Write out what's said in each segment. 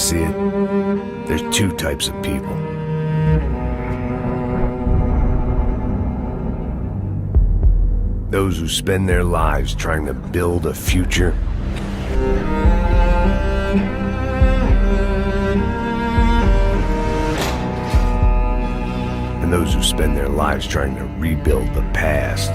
see it, there's two types of people. Those who spend their lives trying to build a future. And those who spend their lives trying to rebuild the past.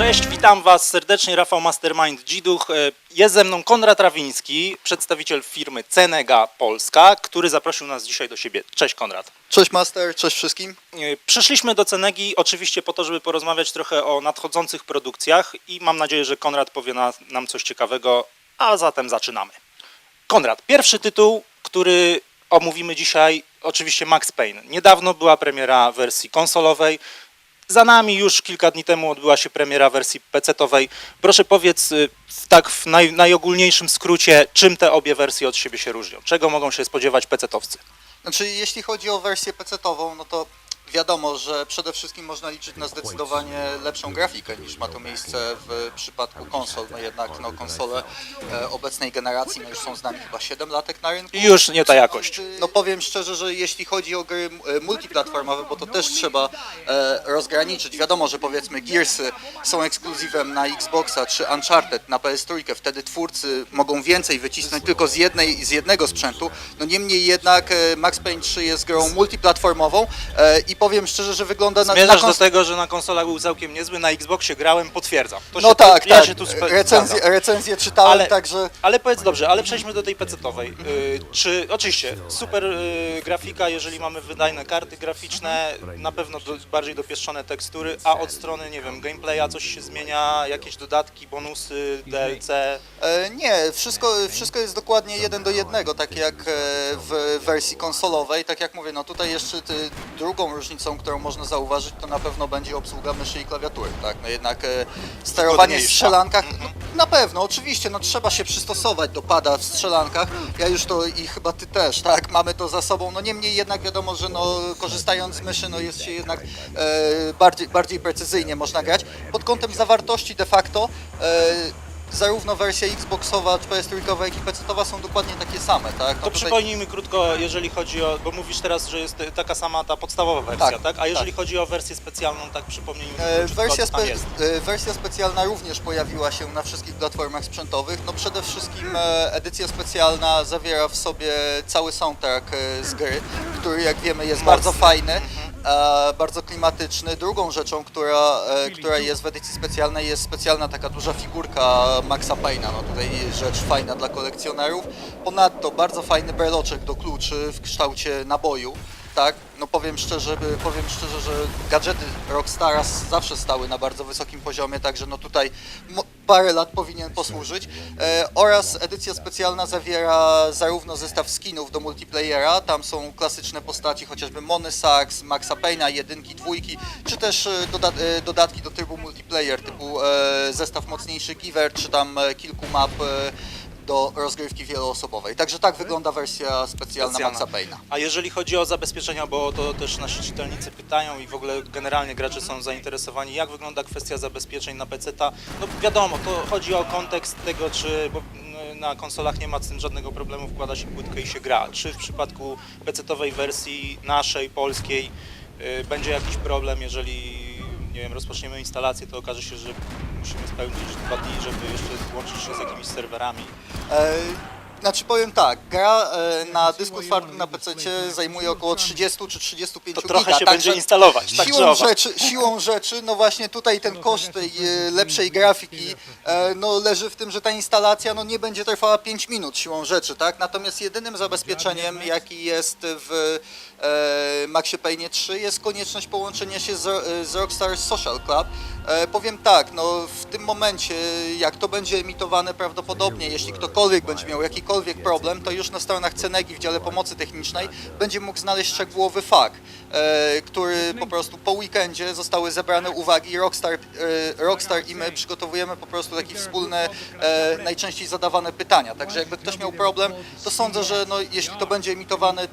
Cześć, witam Was serdecznie, Rafał Mastermind Dziduch. E, Jest ze mną Konrad Rawiński, przedstawiciel firmy Cenega Polska, który zaprosił nas dzisiaj do siebie. Cześć Konrad. Cześć Master, cześć wszystkim. E, Przyszliśmy do Cenegi oczywiście po to, żeby porozmawiać trochę o nadchodzących produkcjach i mam nadzieję, że Konrad powie na, nam coś ciekawego, a zatem zaczynamy. Konrad, pierwszy tytuł, który omówimy dzisiaj, oczywiście Max Payne. Niedawno była premiera wersji konsolowej. Za nami już kilka dni temu odbyła się premiera wersji PC-owej. Proszę powiedz y, tak w naj, najogólniejszym skrócie, czym te obie wersje od siebie się różnią? Czego mogą się spodziewać PC-owcy? Znaczy, jeśli chodzi o wersję PC-ową, no to wiadomo, że przede wszystkim można liczyć na zdecydowanie lepszą grafikę niż ma to miejsce w przypadku konsol. No jednak no, konsole e, obecnej generacji no, już są z nami chyba 7 latek na rynku. I już nie ta jakość. No powiem szczerze, że jeśli chodzi o gry e, multiplatformowe, bo to też trzeba e, rozgraniczyć. Wiadomo, że powiedzmy Gearsy są ekskluzywem na Xboxa czy Uncharted na PS3, wtedy twórcy mogą więcej wycisnąć tylko z jednej z jednego sprzętu. No niemniej jednak e, Max Payne 3 jest grą multiplatformową e, i powiem szczerze, że wygląda na, na Zmierzasz do kons- tego, że na konsolach był całkiem niezły, na Xboxie grałem, potwierdzam. To No się, tak, tu, ja tak. się tu spe- recenzję, zgadzam. recenzję czytałem, Ale- także Ale powiedz dobrze, ale przejdźmy do tej PC-owej. Yy, czy oczywiście super yy, grafika, jeżeli mamy wydajne karty graficzne, na pewno do, bardziej dopieszczone tekstury, a od strony, nie wiem, gameplaya coś się zmienia, jakieś dodatki, bonusy, DLC. E, Nie, wszystko, wszystko jest dokładnie jeden do jednego, tak jak e, w wersji konsolowej. Tak jak mówię, no tutaj jeszcze ty, drugą różnicą, którą można zauważyć, to na pewno będzie obsługa myszy i klawiatury, tak? No jednak e, sterowanie w strzelankach, no, na pewno, oczywiście, no trzeba się przystosować do pada w strzelankach. Ja już to i chyba ty też, tak? Mamy to za sobą. No niemniej jednak wiadomo, że no korzystając z myszy, no jest się jednak e, bardziej, bardziej precyzyjnie można grać. Pod kątem zawartości de facto e, zarówno wersja Xboxowa, PS3 jak i PC-owa są dokładnie takie same, tak? No To tutaj- przypomnij mi krótko, jeżeli chodzi o, bo mówisz teraz, że jest taka sama ta podstawowa wersja, tak? Tak, A jeżeli tak. chodzi o wersję specjalną, tak przypomnij mi E, krótko, Wersja, spe, e, wersja specjalna również pojawiła się na wszystkich platformach sprzętowych. No przede wszystkim e, edycja specjalna zawiera w sobie cały soundtrack e, z gry, który jak wiemy jest Mocny. bardzo fajny, Mhm. E, bardzo klimatyczny. Drugą rzeczą, która, e, która jest w edycji specjalnej jest specjalna taka duża figurka Maxa Payne'a. No tutaj rzecz fajna dla kolekcjonerów. Ponadto bardzo fajny breloczek do kluczy w kształcie naboju. Tak, no powiem szczerze, powiem szczerze, że gadżety Rockstara zawsze stały na bardzo wysokim poziomie, także no tutaj parę lat powinien posłużyć. E, oraz edycja specjalna zawiera zarówno zestaw skinów do multiplayera, tam są klasyczne postaci, chociażby Mony Sachs, Maxa Payne'a, jedynki, dwójki, czy też e, doda- e, dodatki do trybu multiplayer, typu e, zestaw mocniejszy Giver, czy tam e, kilku map e, do rozgrywki wieloosobowej. Także tak wygląda wersja specjalna, Specjalna. Maxa Payne'a. A jeżeli chodzi o zabezpieczenia, bo to też nasi czytelnicy pytają i w ogóle generalnie gracze są zainteresowani, jak wygląda kwestia zabezpieczeń na PC-ta? No wiadomo, to chodzi o kontekst tego, czy mm, na konsolach nie ma z tym żadnego problemu, wkłada się płytkę i się gra. Czy w przypadku PC-towej wersji naszej, polskiej, y, będzie jakiś problem, jeżeli nie wiem, rozpoczniemy instalację, to okaże się, że musimy spełnić dwa dni, żeby jeszcze łączyć się z jakimiś serwerami. E, Znaczy powiem tak, gra e, na dysku twardym na PC zajmuje około 30 czy 35 To trochę giga, się także będzie instalować, tak czy Siłą owak. rzeczy, siłą rzeczy, no właśnie tutaj ten koszt tej e, lepszej grafiki e, no leży w tym, że ta instalacja no nie będzie trwała 5 minut siłą rzeczy, tak? Natomiast jedynym zabezpieczeniem, jaki jest w Maxie Payne 3 jest konieczność połączenia się z, z Rockstar Social Club. E, powiem tak, no w tym momencie, jak to będzie emitowane prawdopodobnie, jeśli ktokolwiek będzie miał jakikolwiek problem, to już na stronach Cenegi w dziale pomocy technicznej będzie mógł znaleźć szczegółowy fakt, e, który po prostu po weekendzie zostały zebrane uwagi Rockstar, e, Rockstar i my przygotowujemy po prostu takie wspólne, e, najczęściej zadawane pytania. Także jakby ktoś miał problem, to sądzę, że no, jeśli to będzie emitowane,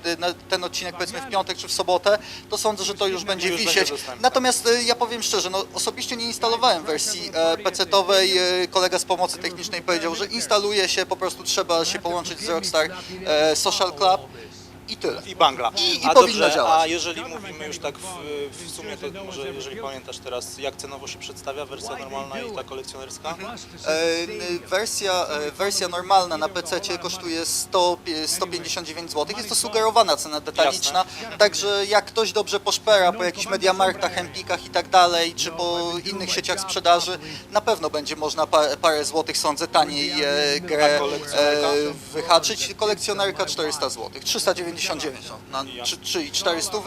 ten odcinek powiedzmy powiedzmy w piątek czy w sobotę, to sądzę, że to już będzie już wisieć. Natomiast e, ja powiem szczerze, no osobiście nie instalowałem wersji e, PC-owej. E, kolega z pomocy technicznej powiedział, że instaluje się, po prostu trzeba się połączyć z Rockstar e, Social Club i tyle. I bangla. I- i a powinno dobrze, działać. A jeżeli mówimy już tak w, w sumie, to może jeżeli pamiętasz teraz, jak cenowo się przedstawia wersja normalna i ta kolekcjonerska? E, wersja, e, wersja normalna na PC kosztuje 100, pie- 159 zł. Jest to sugerowana cena detaliczna, także jak ktoś dobrze poszpera po jakichś Mediamarktach, Empikach i tak dalej, czy po innych sieciach sprzedaży, na pewno będzie można parę, parę złotych, sądzę, taniej e, grę e, wyhaczyć. Kolekcjonerka 400 zł, 399 no, na 3, 3 i 400,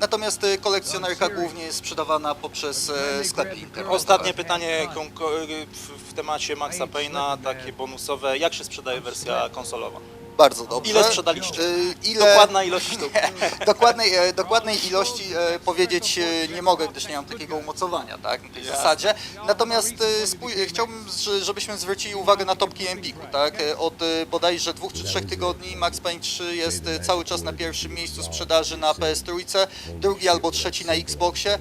natomiast e, kolekcjonerka głównie jest sprzedawana poprzez e, sklepy internetowe. Ostatnie pytanie ko- w, temacie Maxa Payne'a, takie bonusowe. Jak się sprzedaje wersja konsolowa? Bardzo dobrze. Ile sprzedaliście? Y, Ile... Dokładna ilość sztuk. dokładnej, e, dokładnej ilości e, powiedzieć e, nie mogę, gdyż nie mam takiego umocowania tak, na tej zasadzie. Natomiast spój- chciałbym, że- żebyśmy zwrócili uwagę na topki Empiku. Tak? Od bodajże dwóch czy trzech tygodni Max Payne 3 jest cały czas na pierwszym miejscu sprzedaży na PS3, drugi albo trzeci na Xboxie.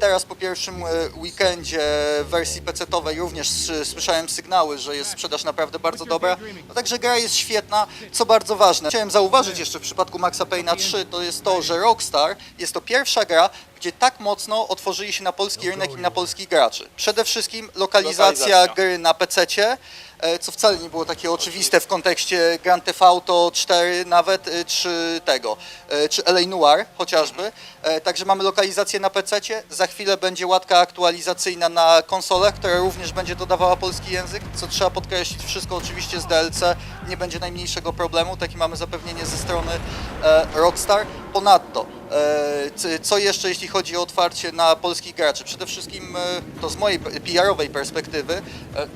Teraz po pierwszym weekendzie wersji PC-owej również słyszałem sygnały, że jest sprzedaż naprawdę bardzo dobra. No, także gra jest świetna, co bardzo ważne. Chciałem zauważyć jeszcze w przypadku Maxa Payne'a 3, to jest to, że Rockstar jest to pierwsza gra, gdzie tak mocno otworzyli się na polski rynek i na polskich graczy. Przede wszystkim lokalizacja, gry na PC-cie, co wcale nie było takie oczywiste w kontekście Grand Theft Auto 4 nawet, e, czy tego, e, czy LA Noir chociażby. E, Także mamy lokalizację na PC-cie, za chwilę będzie łatka aktualizacyjna na konsolach, która również będzie dodawała polski język, co trzeba podkreślić, wszystko oczywiście z DLC, nie będzie najmniejszego problemu, takie mamy zapewnienie ze strony e, Rockstar. Ponadto, e, co jeszcze jeśli chodzi o otwarcie na polskich graczy? Przede wszystkim e, to z mojej PR-owej perspektywy, e,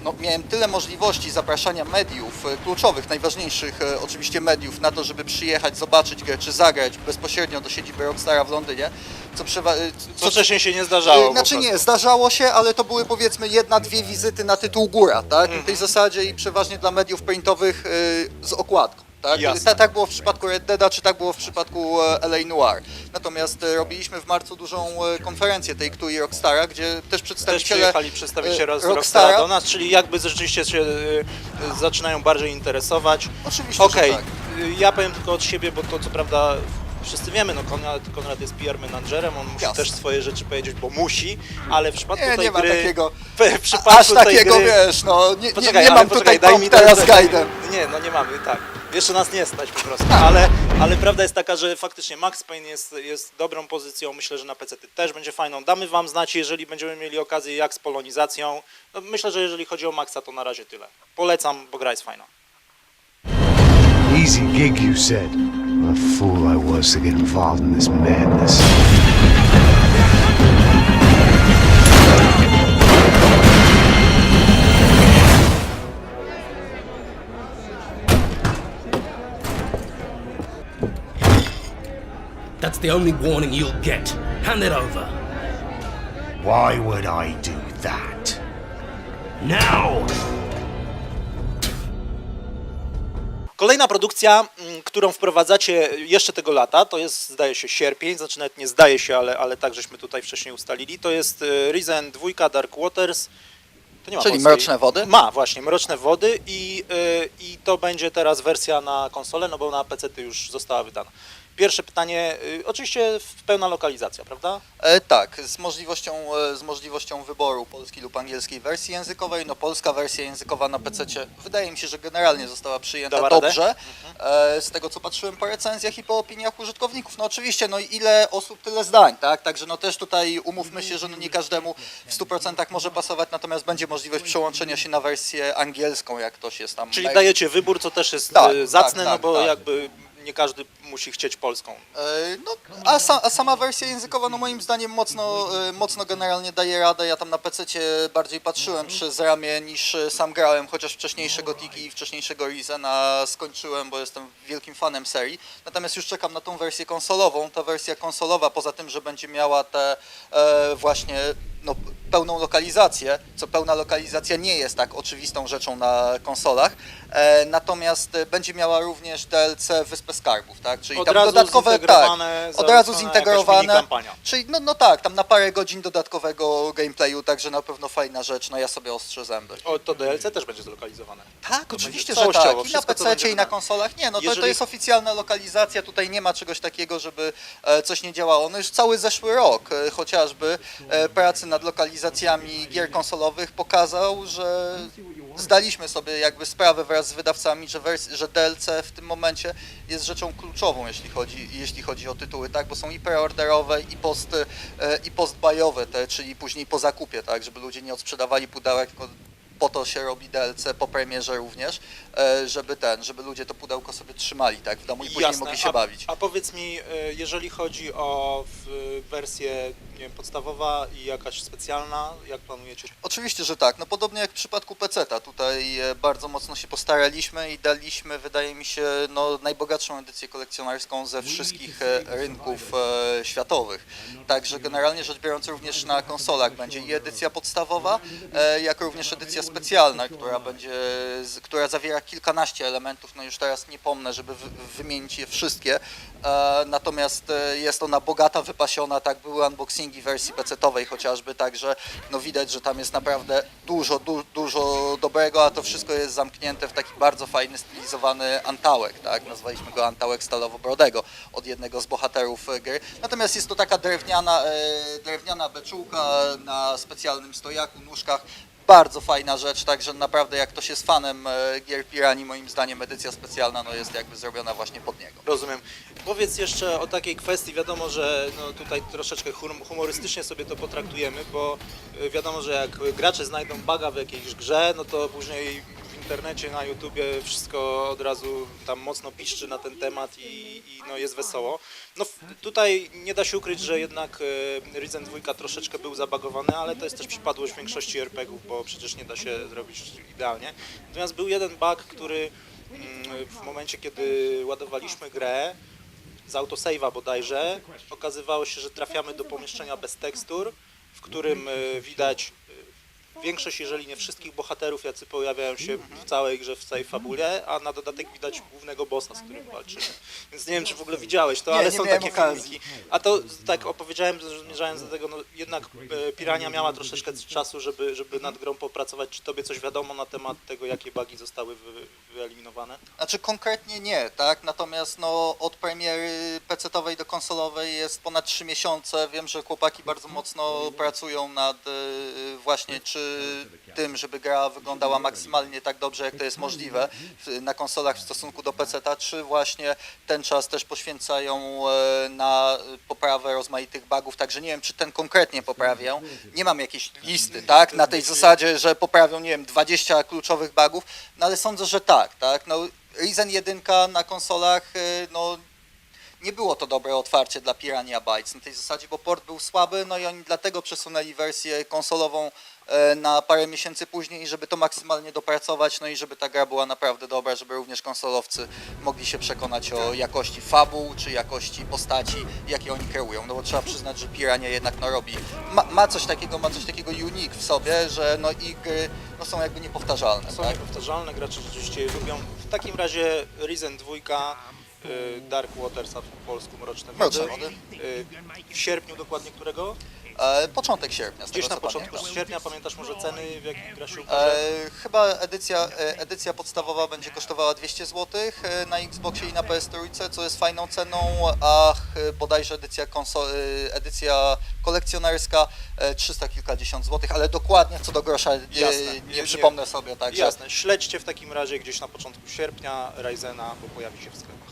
no, miałem tyle możliwości zapraszania mediów e, kluczowych, najważniejszych oczywiście mediów na to, żeby przyjechać, zobaczyć grę czy zagrać bezpośrednio do siedziby Rockstara w Londynie, co, przewa- e, Co wcześniej się nie zdarzało. Znaczy nie, zdarzało się, ale to były powiedzmy jedna, dwie wizyty na tytuł góra, tak? Mhm. W tej zasadzie i przeważnie dla mediów printowych z okładką. Tak? Ta, tak było w przypadku Red Deada, czy tak było w przypadku e, LA Noir. Natomiast e, robiliśmy w marcu dużą e, konferencję tej Ktui Rockstara, gdzie też Też przedstawiciele przyjechali przedstawiciele z Rockstara do nas, czyli jakby rzeczywiście się zaczynają bardziej interesować. Oczywiście, Okej, że tak. ja powiem tylko od siebie, bo to co prawda wszyscy wiemy, no Konrad, Konrad jest PR menadżerem, on musi Jasne. też swoje rzeczy powiedzieć, bo musi, ale w przypadku Nie, tej nie ma gry... takiego, w przypadku aż takiego gry, wiesz, no nie, nie, Poczekaj, nie ale mam poczekaj, tutaj daj mi komputera daj- z guidem. Nie, no nie mamy, tak. Jeszcze nas nie stać po prostu, ale, ale prawda jest taka, że faktycznie Max Payne jest, jest dobrą pozycją, myślę, że na PC też będzie fajną. Damy wam znać, jeżeli będziemy mieli okazję, jak z polonizacją. No, myślę, że jeżeli chodzi o Maxa, to na razie tyle. Polecam, bo gra jest fajna. Easy gig, you said. What a fool I was to get involved in this madness. That's the only warning you'll get. Hand it over. Why would I do that? Now! Kolejna produkcja, mm, którą wprowadzacie jeszcze tego lata, to jest zdaje się sierpień, znaczy nawet nie zdaje się, ale, ale tak żeśmy tutaj wcześniej ustalili, to jest y, Risen 2 Dark Waters. Czyli polskiej- Mroczne Wody? Ma, właśnie, Mroczne Wody i, y, i to będzie teraz wersja na konsolę, no bo na PC już została wydana. Pierwsze pytanie, y, oczywiście w pełna lokalizacja, prawda? E, tak, z możliwością, e, z możliwością wyboru polskiej lub angielskiej wersji językowej. No polska wersja językowa na PC wydaje mi się, że generalnie została przyjęta Dała dobrze. E, z tego co patrzyłem po recenzjach i po opiniach użytkowników. No oczywiście, no ile osób, tyle zdań, tak? Także no też tutaj umówmy się, że no nie każdemu w 100% może pasować, natomiast będzie możliwość przełączenia się na wersję angielską, jak ktoś jest tam. Czyli dajecie wybór, co też jest Tak, y, zacne, tak, no tak, bo tak. jakby nie każdy musi chcieć polską. E, No, a, sa, a sama wersja językowa, no moim zdaniem mocno, e, mocno generalnie daje radę. Ja tam na PC bardziej patrzyłem przez ramię niż e, sam grałem, chociaż wcześniejsze Gotiki i wcześniejszego Rizena skończyłem, bo jestem wielkim fanem serii. Natomiast już czekam na tą wersję konsolową. Ta wersja konsolowa, poza tym, że będzie miała te e, właśnie no, pełną lokalizację, co pełna lokalizacja nie jest tak oczywistą rzeczą na konsolach, e, natomiast będzie miała również DLC Wyspę Skarbów, tak? Czyli Od tam dodatkowe, tak, od razu zintegrowane, czyli no, no tak, tam na parę godzin dodatkowego gameplayu, także na pewno fajna rzecz, no ja sobie ostrzę zęby. O, to DLC też będzie zlokalizowane. Tak, To oczywiście, że tak. I na PC i na konsolach. Nie, no to, to Jeżeli- jest oficjalna lokalizacja, tutaj nie ma czegoś takiego, żeby e, coś nie działało. No już cały zeszły rok e, chociażby e, pracy nad lokalizacjami gier konsolowych pokazał, że zdaliśmy sobie jakby sprawę wraz z wydawcami, że, wers- że DLC w tym momencie jest rzeczą kluczową, jeśli chodzi, jeśli chodzi o tytuły, tak, bo są i preorderowe, i post, e, i postbuyowe, te, czyli później po zakupie, tak, żeby ludzie nie odsprzedawali pudełek, tylko po to się robi DLC, po premierze również, e, żeby ten, żeby ludzie to pudełko sobie trzymali, tak, w domu i później Jasne. mogli się a, bawić. A powiedz mi, e, jeżeli chodzi o wersję nie wiem, podstawowa i jakaś specjalna, jak planujecie? Oczywiście, że tak. No podobnie jak w przypadku PC-ta, tutaj e, bardzo mocno się postaraliśmy i daliśmy, wydaje mi się, no, najbogatszą edycję kolekcjonerską ze wszystkich e, rynków e, światowych. Także generalnie rzecz biorąc również na konsolach będzie i edycja podstawowa, jak również edycja specjalna, która będzie, która zawiera kilkanaście elementów, no już teraz nie pomnę, żeby wy, wymienić je wszystkie, natomiast e, jest ona bogata, wypasiona, tak były unboxingi wersji PC-owej chociażby, także no widać, że tam jest naprawdę dużo, du, dużo dobrego, a to wszystko jest zamknięte w taki bardzo fajny, stylizowany antałek, tak, nazwaliśmy go antałek stalowobrodego od jednego z bohaterów e, gry, natomiast jest to taka drewniana, e, drewniana beczułka na specjalnym stojaku, nóżkach, bardzo fajna rzecz, także naprawdę jak ktoś jest fanem e, gier Pirani, moim zdaniem edycja specjalna no, jest jakby zrobiona właśnie pod niego. Rozumiem. Powiedz jeszcze o takiej kwestii, wiadomo, że no tutaj troszeczkę hum- humorystycznie sobie to potraktujemy, bo y, wiadomo, że jak gracze znajdą baga w jakiejś grze, no to później internecie, na YouTubie wszystko od razu tam mocno piszczy na ten temat i, i no jest wesoło. No tutaj nie da się ukryć, że jednak y, Risen 2 troszeczkę był zabagowany, ale to jest też przypadłość większości RPG-ów, bo przecież nie da się zrobić idealnie. Natomiast był jeden bug, który mm, w momencie, kiedy ładowaliśmy grę, z autosave'a bodajże, okazywało się, że trafiamy do pomieszczenia bez tekstur, w którym y, widać y, większość, jeżeli nie wszystkich bohaterów, jacy pojawiają się w całej grze, w całej fabule, a na dodatek widać głównego bossa, z którym walczymy. Więc nie wiem, czy w ogóle widziałeś to, Nie, ale nie są miałem takie okazji. A to tak opowiedziałem, że zmierzając do tego, no jednak e, Pirania miała troszeczkę czasu, żeby, żeby nad grą popracować. Czy tobie coś wiadomo na temat tego, jakie bugi zostały wy, wyeliminowane? Znaczy konkretnie nie, tak? Natomiast no, od premiery PC-owej do konsolowej jest ponad 3 miesiące. Wiem, że chłopaki bardzo mocno pracują nad y, właśnie czy tym, żeby gra wyglądała maksymalnie tak dobrze, jak to jest możliwe na konsolach w stosunku do PC-ta, czy właśnie ten czas też poświęcają e, na poprawę rozmaitych bugów, także nie wiem, czy ten konkretnie poprawią. Nie mam jakiejś listy, tak? Na tej zasadzie, że poprawią, nie wiem, 20 kluczowych bugów, no ale sądzę, że tak, tak? No, Ryzen 1 na konsolach, y, no nie było to dobre otwarcie dla Pirania Bytes na tej zasadzie, bo port był słaby, no i oni dlatego przesunęli wersję konsolową e, na parę miesięcy później, żeby to maksymalnie dopracować, no i żeby ta gra była naprawdę dobra, żeby również konsolowcy mogli się przekonać o jakości fabuł, czy jakości postaci, jakie oni kreują, no bo trzeba przyznać, że Pirania jednak no robi, ma, ma coś takiego, ma coś takiego unique w sobie, że no i gry no, są jakby niepowtarzalne, Są tak? niepowtarzalne, gracze rzeczywiście je lubią. W takim razie Risen 2, y, Dark Waters, a po polsku Mroczne Wody. Mroczne Wody. W sierpniu dokładnie którego? E, początek sierpnia, z Gdzieś tego, na co początku pamiętam. sierpnia, pamiętasz może ceny, w? E, chyba edycja, e, edycja podstawowa będzie kosztowała 200 zł e, na Xboxie i na PS3, co jest fajną ceną, a bodajże edycja, konso- e, edycja kolekcjonerska e, 300 kilkadziesiąt złotych, ale dokładnie co do grosza e, Jasne. nie, Nie- nie- przypomnę sobie, także Jasne, śledźcie w takim razie gdzieś na początku sierpnia Ryzena, bo pojawi się w sklepach.